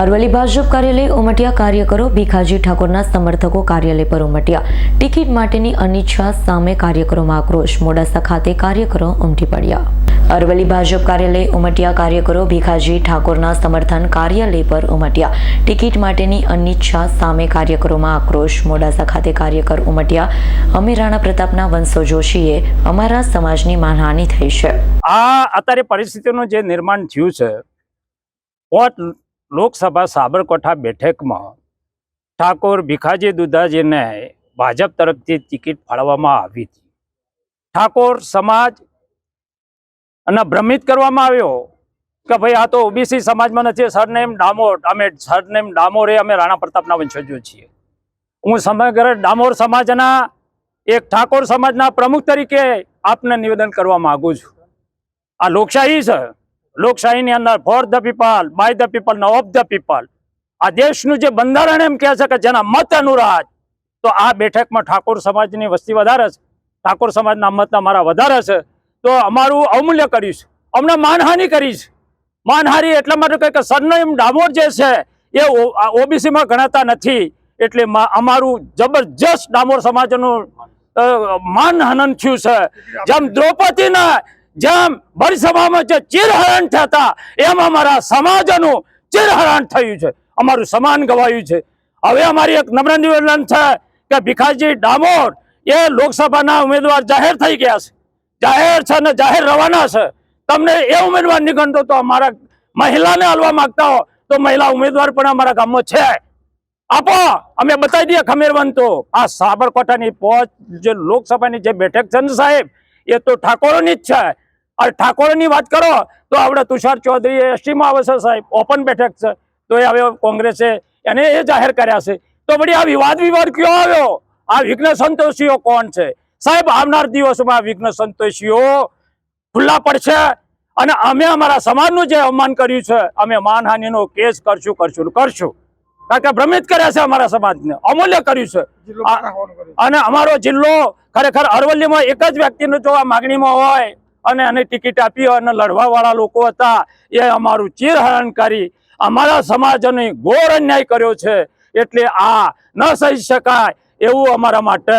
અરવલ્લી ભાજપ કાર્યાલય ઉમટ્યા કાર્યકરો ભીખાજી ઠાકોરના સમર્થકો કાર્યાલય પર ઉમટ્યા. ટિકિટ માટેની અનિચ્છા સામે કાર્યકરોમાં આક્રોશ. મોડાસા ખાતે કાર્યકરો ઉમટી પડ્યા. અરવલ્લી ભાજપ કાર્યાલય ઉમટ્યા કાર્યકરો ભીખાજી ઠાકોરના સમર્થન કાર્યાલય પર ઉમટ્યા. ટિકિટ માટેની અનિચ્છા સામે કાર્યકરોમાં આક્રોશ. મોડાસા ખાતે કાર્યકર ઉમટ્યા. અમે રાણા પ્રતાપના વંશો જોશીએ. અમારા સમાજની માનહાનિ થઈ છે. આ અત્યારે પરિસ્થિતિનું જે નિર્માણ થયું છે લોકસભા સાબરકોઠા બેઠકમાં ઠાકોર ભીખાજી દુધાજીને ભાજપ તરફથી ટિકિટ ફાળવવામાં આવી હતી. ઠાકોર સમાજ અને ભ્રમિત કરવામાં આવ્યો કે ભાઈ આ તો ઓબીસી સમાજમાં નથી, સરનેમ ડામોર, અમે સરનેમ ડામોરે અમે રાણા પ્રતાપના વંશજો છીએ. હું સમગ્ર ડામોર સમાજના, એક ઠાકોર સમાજના પ્રમુખ તરીકે આપને નિવેદન કરવા માગું છું. આ લોકશાહી છે. લોકશાહીની અંદર for the people by the people ને ઓફ ધ પીપલ આ દેશનું જે બંધારણ એમ કહે છે કે જેના મત અનુરાજ તો આ બેઠકમાં ઠાકોર સમાજની વસ્તી વધારે છે. ઠાકોર સમાજના મત અમારા વધારે છે. તો અમારું અવમૂલ્ય કરીશ અમને માનહાનિ કરીશ માનહાનિ એટલા માટે કે સરનેમ ડામોર જે છે, એ ઓબીસીમાં ગણાતા નથી. એટલે અમારું જબરજસ્ત ડામોર સમાજનું માનહનન થયું છે. જેમ દ્રૌપદીના જેમ ભરસભામાં જે ચિરહરણ થતા, એમ અમારા સમાજનું ચિરહરણ થયું છે. અમારું સમાન ગવાયું છે. હવે અમારી એક નમ્ર નિવેદન છે કે ભીખાજી ડામોર એ લોકસભાના ઉમેદવાર જાહેર થઈ ગયા છે. જાહેર છે ને જાહેર રવાના છે. તમને એ ઉમેદવાર નીકળતો તો અમારા મહિલાને હલવા માંગતા હો. તો મહિલા ઉમેદવાર પણ અમારા ગામમાં છે. આપો, અમે બતાવી દઈએ ખમીરવંતો આ સાબરકાંઠાની પહોંચ જે લોકસભાની જે બેઠક છે સાહેબ, એ તો ઠાકોરોની જ છે. અને ઠાકોરની વાત કરો તો આપણે તુષાર ચૌધરી એસટીમાં આવે છે સાહેબ ઓપન બેઠક છે. તો એ હવે કોંગ્રેસે એને એ જાહેર કર્યા છે. તો વળી આ વિવાદ વિવાદ કયો આવ્યો? આ વિઘ્ન સંતોષીઓ કોણ છે? સાહેબ આવનાર દિવસોમાં વિઘ્ન સંતોષીઓ ખુલ્લા પડશે અને અમે અમારા સમાજનું જે અવમાન કર્યું છે અમે માનહાનિનો કેસ કરશું કરશું કરશું. કારણ કે ભ્રમિત કર્યા છે અમારા સમાજને અમૂલ્ય કર્યું છે. અને અમારો જિલ્લો ખરેખર અરવલ્લીમાં એક જ વ્યક્તિનું જો આ માગણીમાં હોય અને એને ટિકિટ આપી અને લડવા વાળા લોકો હતા એ અમારું ચીરહરણ કરી અમારા સમાજને ઘોર અન્યાય કર્યો છે. એટલે આ ન સહી શકાય એવું અમારા માટે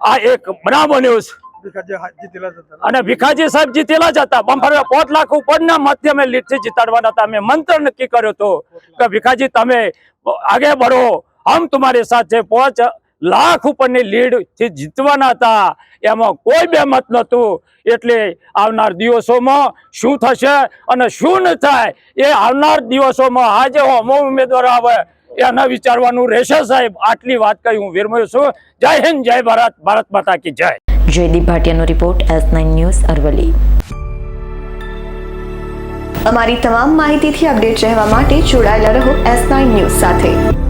આ એક બનાવ બન્યો છે. અને ભીખાજી સાહેબ જીતેલા જ હતા. બમ્ફર પોત લાખ ઉપરના ના અમે લીડથી જીતાડવાના હતા. અમે મંત્ર નક્કી કર્યો હતો કે ભીખાજી તમે આગે બઢો. હમ તમારી સાથે પાંચ લાખ ઉપરની લીડથી જીતવાના હતા. એમાં કોઈ બે મત નહોતું. એટલે આવનાર દિવસોમાં શું થશે અને શું ન થાય એ આવનાર દિવસોમાં આજે હોમો ઉમેદવાર આવે એના વિચારવાનું રહેશે સાહેબ. આટલી વાત કહી હું વિરમું છું. જય હિન્દ જય ભારત ભારત માતા કી જય. Jaydeep ભાટિયાનો report S nine news Aravalli અમારી તમામ માહિતીથી અપડેટ રહેવા માટે જોડાયેલા રહો એસ નાઇન ન્યૂઝ સાથે.